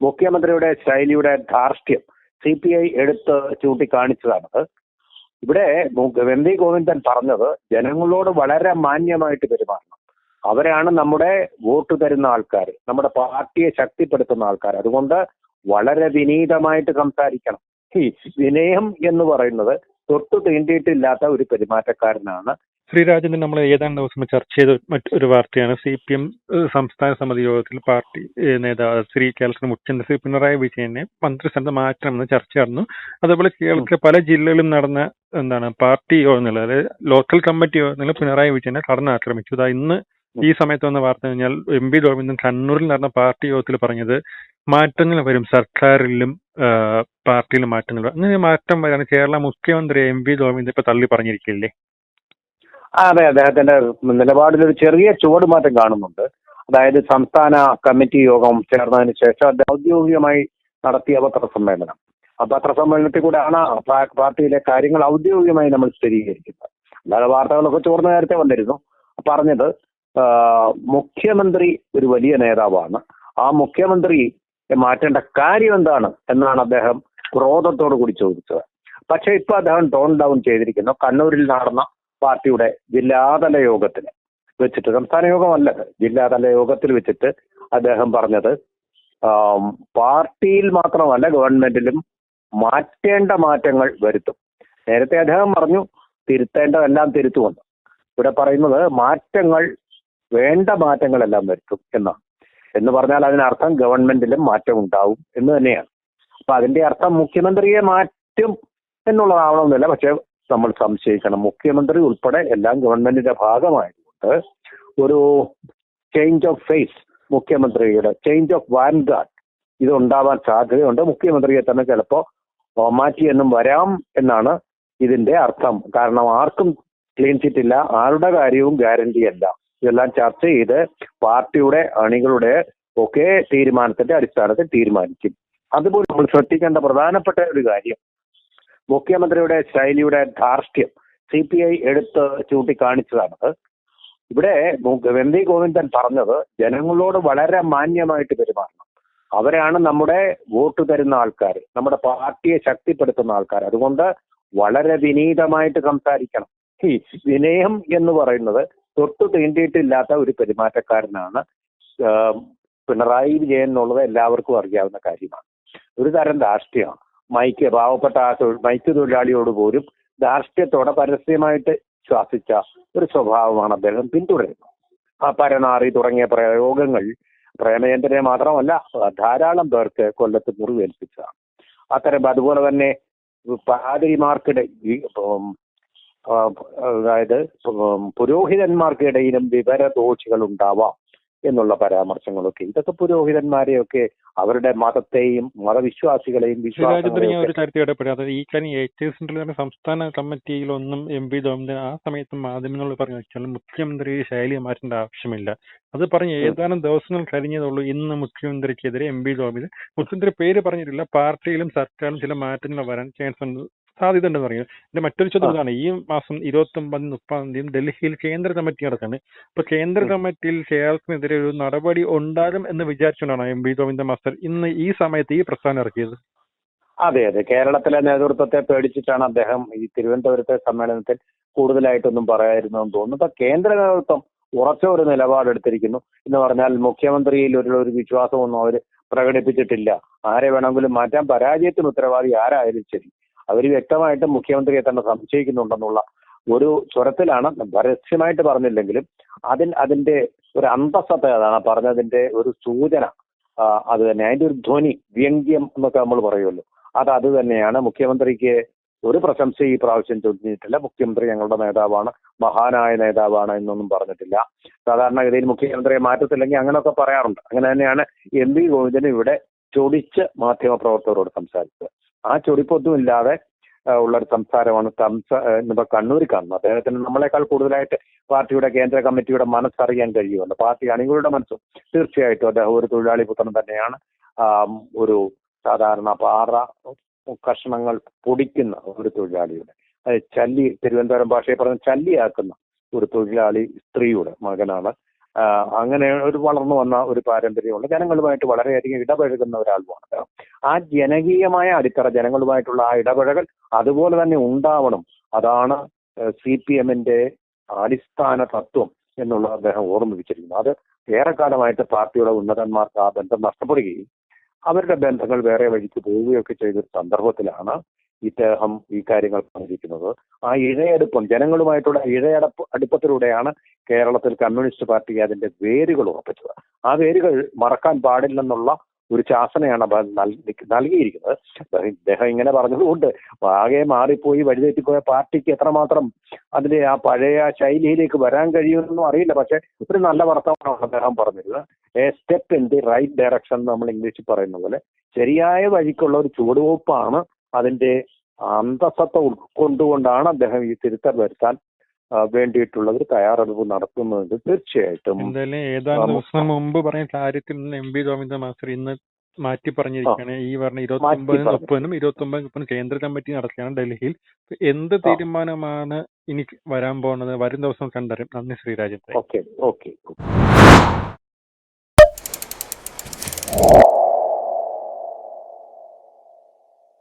മുഖ്യമന്ത്രിയുടെ ശൈലിയുടെ ധാർഷ്ട്യം C P I എടുത്ത് ചൂണ്ടിക്കാണിച്ചതാണത് ഇവിടെ എം വി ഗോവിന്ദൻ പറഞ്ഞത് ജനങ്ങളോട് വളരെ മാന്യമായിട്ട് പെരുമാറണം. അവരാണ് നമ്മുടെ വോട്ട് തരുന്ന ആൾക്കാർ നമ്മുടെ പാർട്ടിയെ ശക്തിപ്പെടുത്തുന്ന ആൾക്കാർ അതുകൊണ്ട് വളരെ വിനീതമായിട്ട് സംസാരിക്കണം. ഈ വിനയം എന്ന് പറയുന്നത് തൊട്ടു തീണ്ടിയിട്ടില്ലാത്ത ഒരു പെരുമാറ്റക്കാരനാണ് ശ്രീരാജേന്ദ്രൻ നമ്മൾ ഏതാണ്ട് ദിവസം ചർച്ച ചെയ്ത മറ്റൊരു വാർത്തയാണ് സി പി എം സംസ്ഥാന സമിതി യോഗത്തിൽ പാർട്ടി നേതാവ് ശ്രീ കേരളത്തിന് മുഖ്യമന്ത്രി പിണറായി വിജയനെ മന്ത്രിസ്ഥാനത്ത് മാറ്റണമെന്ന് ചർച്ച നടന്നു. അതേപോലെ കേരളത്തിലെ പല ജില്ലകളിലും നടന്ന എന്താണ് പാർട്ടി യോഗങ്ങൾ അതായത് ലോക്കൽ കമ്മിറ്റി യോഗങ്ങളിൽ പിണറായി വിജയനെ കടന്നാക്രമിച്ചു. അതാ ഇന്ന് ഈ സമയത്ത് വന്ന വാർത്ത കഴിഞ്ഞാൽ എം പി ഗോവിന്ദൻ കണ്ണൂരിൽ നടന്ന പാർട്ടി യോഗത്തിൽ പറഞ്ഞത് മാറ്റങ്ങൾ വരും സർക്കാരിലും പാർട്ടിയിലും മാറ്റങ്ങൾ അങ്ങനെ മാറ്റം വരാൻ കേരള മുഖ്യമന്ത്രി എം പി ഗോവിന്ദൻ ഇപ്പൊ തള്ളി പറഞ്ഞിരിക്കില്ലേ അതെ അദ്ദേഹത്തിന്റെ നിലപാടിൽ ഒരു ചെറിയ ചുവട് മാറ്റം കാണുന്നുണ്ട്. അതായത് സംസ്ഥാന കമ്മിറ്റി യോഗം ചേർന്നതിന് ശേഷം അദ്ദേഹം ഔദ്യോഗികമായി നടത്തിയ പത്രസമ്മേളനം. ആ പത്രസമ്മേളനത്തിൽ കൂടെയാണ് പാർട്ടിയിലെ കാര്യങ്ങൾ ഔദ്യോഗികമായി നമ്മൾ സ്ഥിരീകരിക്കുന്നത്. അല്ലാതെ വാർത്തകളൊക്കെ ചോർന്ന നേരത്തെ വന്നിരുന്നു. പറഞ്ഞത് മുഖ്യമന്ത്രി ഒരു വലിയ നേതാവാണ്. ആ മുഖ്യമന്ത്രി മാറ്റേണ്ട കാര്യം എന്താണ് എന്നാണ് അദ്ദേഹം ക്രോധത്തോടു കൂടി ചോദിച്ചത്. പക്ഷെ ഇപ്പൊ അദ്ദേഹം ടോൺ ഡൗൺ ചെയ്തിരിക്കുന്നു. കണ്ണൂരിൽ നടന്ന പാർട്ടിയുടെ ജില്ലാതല യോഗത്തിൽ വെച്ചിട്ട് സംസ്ഥാന യോഗമല്ല ജില്ലാതല യോഗത്തിൽ വെച്ചിട്ട് അദ്ദേഹം പറഞ്ഞത് പാർട്ടിയിൽ മാത്രമല്ല ഗവൺമെന്റിലും മാറ്റേണ്ട മാറ്റങ്ങൾ വരുത്തും. നേരത്തെ അദ്ദേഹം പറഞ്ഞു തിരുത്തേണ്ടതെല്ലാം തിരുത്തുമെന്ന്. ഇവിടെ പറയുന്നത് മാറ്റങ്ങൾ വേണ്ട മാറ്റങ്ങളെല്ലാം വരുത്തും എന്നാണ്. എന്ന് പറഞ്ഞാൽ അതിനർത്ഥം ഗവൺമെന്റിലും മാറ്റം ഉണ്ടാവും എന്ന് തന്നെയാണ്. അപ്പൊ അതിന്റെ അർത്ഥം മുഖ്യമന്ത്രിയെ മാറ്റും എന്നുള്ളതാവണമെന്നില്ല. പക്ഷെ നമ്മൾ സംശയിക്കണം. മുഖ്യമന്ത്രി ഉൾപ്പെടെ എല്ലാം ഗവൺമെന്റിന്റെ ഭാഗമായതുകൊണ്ട് ഒരു ചേഞ്ച് ഓഫ് ഫേസ് മുഖ്യമന്ത്രിയുടെ ചേഞ്ച് ഓഫ് വാൻഗാർഡ് ഇത് ഉണ്ടാവാൻ സാധ്യതയുണ്ട്. മുഖ്യമന്ത്രിയെ തന്നെ ചിലപ്പോ മാറ്റിയെന്നും വരാം എന്നാണ് ഇതിന്റെ അർത്ഥം. കാരണം ആർക്കും ക്ലീൻ ചിറ്റ് ഇല്ല ആരുടെ കാര്യവും ഗ്യാരണ്ടി അല്ല. ഇതെല്ലാം ചർച്ച ചെയ്ത് പാർട്ടിയുടെ അണികളുടെ ഒക്കെ തീരുമാനത്തിന്റെ അടിസ്ഥാനത്തിൽ തീരുമാനിക്കും. അതുപോലെ നമ്മൾ ശ്രദ്ധിക്കേണ്ട പ്രധാനപ്പെട്ട ഒരു കാര്യം മുഖ്യമന്ത്രിയുടെ ശൈലിയുടെ ധാർഷ്ട്യം സി പി ഐ എടുത്ത് ചൂണ്ടിക്കാണിച്ചതാണത് ഇവിടെ എം വി ഗോവിന്ദൻ പറഞ്ഞത് ജനങ്ങളോട് വളരെ മാന്യമായിട്ട് പെരുമാറണം. അവരാണ് നമ്മുടെ വോട്ട് തരുന്ന ആൾക്കാർ നമ്മുടെ പാർട്ടിയെ ശക്തിപ്പെടുത്തുന്ന ആൾക്കാർ അതുകൊണ്ട് വളരെ വിനീതമായിട്ട് സംസാരിക്കണം. ഈ വിനയം എന്ന് പറയുന്നത് തൊട്ടു തീണ്ടിയിട്ടില്ലാത്ത ഒരു പെരുമാറ്റക്കാരനാണ് പിണറായി വിജയൻ എന്നുള്ളത് എല്ലാവർക്കും അറിയാവുന്ന കാര്യമാണ്. ഒരു തരം ധാർഷ്ട്യമാണ്. മൈക്ക് പാവപ്പെട്ട ആ മൈക്ക് തൊഴിലാളിയോട് പോലും ധാർഷ്ട്യത്തോടെ പരസ്യമായിട്ട് ശ്വാസിച്ച ഒരു സ്വഭാവമാണ് അദ്ദേഹം പിന്തുടരുന്നത്. ആ പരനാറി തുടങ്ങിയ പ്രയോഗങ്ങൾ പ്രേമചന്ദ്രനെ മാത്രമല്ല ധാരാളം പേർക്ക് കൊല്ലത്ത് മുറിവേൽപ്പിച്ചതാണ്. അത്തരം അതുപോലെ തന്നെ പാതിരിമാർക്കിടെ അതായത് പുരോഹിതന്മാർക്കിടയിലും വിവരദോഷികൾ ഉണ്ടാവാം എന്നുള്ള പരാമർശങ്ങളൊക്കെ. ഇതൊക്കെ പുരോഹിതന്മാരെയൊക്കെ അവരുടെ മതത്തെയും മതവിശ്വാസികളെയും ഒരു കാര്യത്തിൽ ഈ കാര്യം സംസ്ഥാന കമ്മിറ്റിയിലൊന്നും എം പി ഗവൺമെന്റ് ആ സമയത്ത് മാധ്യമങ്ങൾ പറഞ്ഞു വെച്ചാൽ മുഖ്യമന്ത്രി ശൈലി മാറ്റേണ്ട ആവശ്യമില്ല. അത് പറഞ്ഞ് ഏതാനും ദിവസങ്ങൾ കഴിഞ്ഞതുള്ളൂ ഇന്ന് മുഖ്യമന്ത്രിക്കെതിരെ എം പി ഗോവിന്ദൻ മുഖ്യമന്ത്രി പേര് പറഞ്ഞിട്ടില്ല. പാർട്ടിയിലും സർക്കാരിലും ചില മാറ്റങ്ങൾ വരാൻ ചാൻസ് ഉണ്ട്. സാധ്യത ഉണ്ടെന്ന് പറയുന്നത് എന്റെ മറ്റൊരു ചോദ്യം ഇതാണ്. ഈ മാസം ഇരുപത്തി ഒമ്പത് മുപ്പതാം തീയതി ഡൽഹിയിൽ കേന്ദ്ര കമ്മിറ്റി നടക്കുന്നത് ഇപ്പൊ കേന്ദ്ര. കമ്മിറ്റിയിൽ കേരളത്തിനെതിരെ ഒരു നടപടി ഉണ്ടാകും എന്ന് വിചാരിച്ചുകൊണ്ടാണ് എം ബി ഗോവിന്ദ മാസ്റ്റർ ഇന്ന് ഈ സമയത്ത് ഈ പ്രസ്ഥാനം ഇറക്കിയത്. അതെ അതെ. കേരളത്തിലെ നേതൃത്വത്തെ പേടിച്ചിട്ടാണ് അദ്ദേഹം ഈ തിരുവനന്തപുരത്തെ സമ്മേളനത്തിൽ കൂടുതലായിട്ടൊന്നും പറയായിരുന്നു എന്ന് തോന്നുന്നു. ഇപ്പൊ കേന്ദ്ര നേതൃത്വം ഉറച്ച ഒരു നിലപാടെടുത്തിരിക്കുന്നു എന്ന് പറഞ്ഞാൽ മുഖ്യമന്ത്രിയിൽ ഒരു ഒരു വിശ്വാസമൊന്നും അവർ പ്രകടിപ്പിച്ചിട്ടില്ല. ആരെ വേണമെങ്കിലും മാറ്റാൻ പരാജയത്തിന് ഉത്തരവാദി ആരായാലും ശരി. അവർ വ്യക്തമായിട്ട് മുഖ്യമന്ത്രിയെ തന്നെ സംശയിക്കുന്നുണ്ടെന്നുള്ള ഒരു സ്വരത്തിലാണ് പരസ്യമായിട്ട് പറഞ്ഞില്ലെങ്കിലും അതിൽ അതിന്റെ ഒരു അന്തസ്സത്ത അതാണ് പറഞ്ഞതിന്റെ ഒരു സൂചന. അത് തന്നെ. അതിന്റെ ഒരു ധ്വനി വ്യംഗ്യം എന്നൊക്കെ നമ്മൾ പറയുമല്ലോ. അത് അത് തന്നെയാണ് മുഖ്യമന്ത്രിക്ക് ഒരു പ്രശംസ ഈ പ്രാവശ്യം ചൊല്ലിയിട്ടില്ല മുഖ്യമന്ത്രി ഞങ്ങളുടെ നേതാവാണ് മഹാനായ നേതാവാണ് എന്നൊന്നും പറഞ്ഞിട്ടില്ല. സാധാരണഗതിയിൽ മുഖ്യമന്ത്രിയെ മാറ്റത്തില്ലെങ്കിൽ അങ്ങനെയൊക്കെ പറയാറുണ്ട്. അങ്ങനെ തന്നെയാണ് എം വി ഗോവിന്ദൻ ഇവിടെ ചൊടിച്ച് മാധ്യമപ്രവർത്തകരോട് സംസാരിച്ചത് ആ ചൊടിപ്പൊന്നും ഇല്ലാതെ ഉള്ള ഒരു സംസാരമാണ് സംസ ഇന്നിപ്പോ കാണുന്നത്. അദ്ദേഹത്തിന് നമ്മളെക്കാൾ കൂടുതലായിട്ട് പാർട്ടിയുടെ കേന്ദ്ര കമ്മിറ്റിയുടെ മനസ്സറിയാൻ കഴിയുമല്ലോ. പാർട്ടി അണികളുടെ മനസ്സും തീർച്ചയായിട്ടും അദ്ദേഹം ഒരു തൊഴിലാളി പുത്രൻ തന്നെയാണ്. ഒരു സാധാരണ പാറ കഷ്ണങ്ങൾ പൊടിക്കുന്ന ഒരു തൊഴിലാളിയുടെ ചല്ലി തിരുവനന്തപുരം ഭാഷയെ പറഞ്ഞ ചല്ലിയാക്കുന്ന ഒരു തൊഴിലാളി സ്ത്രീയുടെ മകനാണ് അങ്ങനെ ഒരു വളർന്നു വന്ന ഒരു പാരമ്പര്യമുള്ള ജനങ്ങളുമായിട്ട് വളരെയധികം ഇടപഴകുന്ന ഒരാളുമാണ് ആ ജനകീയമായ അടിത്തറ ജനങ്ങളുമായിട്ടുള്ള ആ ഇടപഴകൽ അതുപോലെ തന്നെ ഉണ്ടാവണം. അതാണ് സി പി എമ്മിന്റെ അടിസ്ഥാന തത്വം എന്നുള്ളത് അദ്ദേഹം ഓർമ്മിപ്പിച്ചിരിക്കുന്നു അത് ഏറെക്കാലമായിട്ട് പാർട്ടിയുടെ ഉന്നതന്മാർക്ക് ആ ബന്ധം നഷ്ടപ്പെടുകയും അവരുടെ ബന്ധങ്ങൾ വേറെ വഴിക്ക് പോവുകയൊക്കെ ചെയ്തൊരു സന്ദർഭത്തിലാണ് ഇദ്ദേഹം ഈ കാര്യങ്ങൾ പറഞ്ഞിരിക്കുന്നത്. ആ ഇഴയടുപ്പം ജനങ്ങളുമായിട്ടുള്ള ഇഴയടപ്പ് അടുപ്പത്തിലൂടെയാണ് കേരളത്തിൽ കമ്മ്യൂണിസ്റ്റ് പാർട്ടി അതിന്റെ വേരുകൾ ഉറപ്പിച്ചത്. ആ വേരുകൾ മറക്കാൻ പാടില്ലെന്നുള്ള ഒരു ശാസനയാണ് നൽകിയിരിക്കുന്നത്. ഇദ്ദേഹം ഇങ്ങനെ പറഞ്ഞതുകൊണ്ട് ആകെ മാറിപ്പോയി വഴിതെറ്റിപ്പോയ പാർട്ടിക്ക് എത്രമാത്രം അതിന്റെ ആ പഴയ ശൈലിയിലേക്ക് വരാൻ കഴിയുമെന്നൊന്നും അറിയില്ല. പക്ഷെ ഒരു നല്ല വർത്തമാനമാണ് അദ്ദേഹം പറഞ്ഞിരുന്നത്. A step in the right direction നമ്മൾ ഇംഗ്ലീഷിൽ പറയുന്ന പോലെ ശരിയായ വഴിക്കുള്ള ഒരു ചുവടുവയ്പ്പാണ് അതിന്റെ അന്തസത്ത ഉൾക്കൊണ്ടുകൊണ്ടാണ് അദ്ദേഹം ഈ തിരുത്തൽ വരുത്താൻ വേണ്ടിയിട്ടുള്ള ഒരു തയ്യാറെടുപ്പ് നടത്തുന്നത് തീർച്ചയായിട്ടും. എന്തായാലും ഏതാനും ദിവസം മുമ്പ് പറഞ്ഞ കാര്യത്തിൽ നിന്ന് എം പി ഗോവിന്ദ മാസ്റ്റർ ഇന്ന് മാറ്റി പറഞ്ഞിരിക്കുകയാണ്. ഈ പറഞ്ഞ ഇരുപത്തി ഒമ്പതിനും. മുപ്പതിനും ഇരുപത്തി ഒമ്പതിനും കേന്ദ്ര കമ്മിറ്റി നടക്കുകയാണ് ഡൽഹിയിൽ. എന്ത് തീരുമാനമാണ് ഇനി വരാൻ പോകുന്നത്? വരും ദിവസം കണ്ടറിയും. നന്ദി ശ്രീരാജൻ. Okay okay.